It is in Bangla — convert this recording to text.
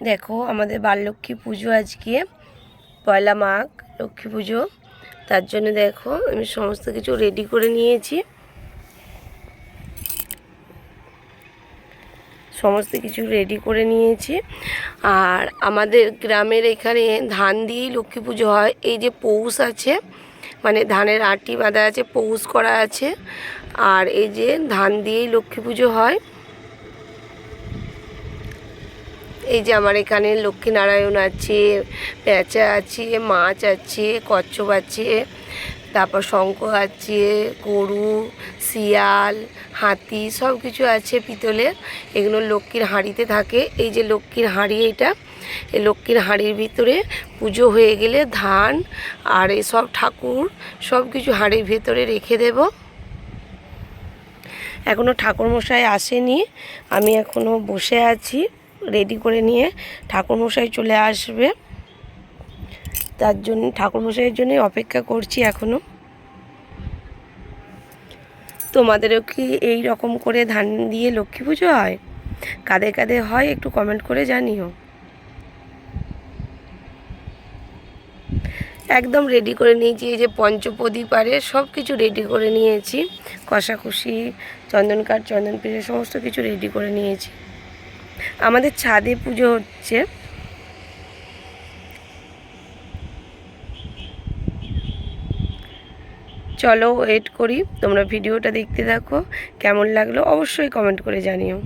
দেখো আমাদের বাললক্ষ্মী পুজো আজকে, পয়লা মাঘ, লক্ষ্মী পুজো। তার জন্য দেখো আমি সমস্ত কিছু রেডি করে নিয়েছি। সমস্ত কিছু রেডি করে নিয়েছি। আর আমাদের গ্রামের এখানে ধান দিয়েই লক্ষ্মী পুজো হয়। এই যে পৌষ আছে মানে ধানের আটি বাঁধা আছে, পৌষ করা আছে। আর এই যে ধান দিয়েই লক্ষ্মী পুজো হয়। এই যে আমার এখানে লক্ষ্মীনারায়ণ আছে, পেঁচা আছে, মাছ আছে, কচ্ছপ আছে, তারপর শঙ্খ আছে, গরু, শিয়াল, হাতি সব কিছু আছে পিতলের এগুলো লক্ষ্মীর হাঁড়িতে থাকে। এই যে লক্ষ্মীর হাঁড়ি এটা এই লক্ষ্মীর হাঁড়ির ভিতরে পুজো হয়ে গেলে ধান আর এসব ঠাকুর সব কিছু হাঁড়ির ভেতরে রেখে দেব। এখনও ঠাকুরমশাই আসেনি। আমি এখনও বসে আছি। রেডি করে নিয়ে ঠাকুরমশাই চলে আসবে। তার জন্য ঠাকুরমশাইয়ের জন্যই অপেক্ষা করছি এখনও তোমাদেরও কি এই রকম করে ধান দিয়ে লক্ষ্মী পুজো হয়? কাদের কাদের হয়, একটু কমেন্ট করে জানিও। একদম রেডি করে নিয়েছি, এই যে পঞ্চপ্রদীপ আরে সব কিছু রেডি করে নিয়েছি। কষাকষি চন্দন কাঠ চন্দন পিঠে সমস্ত কিছু রেডি করে নিয়েছি। আমাদের ছাদে পুজো হচ্ছে। চলো ওয়েট করি, তোমরা ভিডিওটা দেখতে থাকো, কেমন লাগল অবশ্যই কমেন্ট করে জানিও।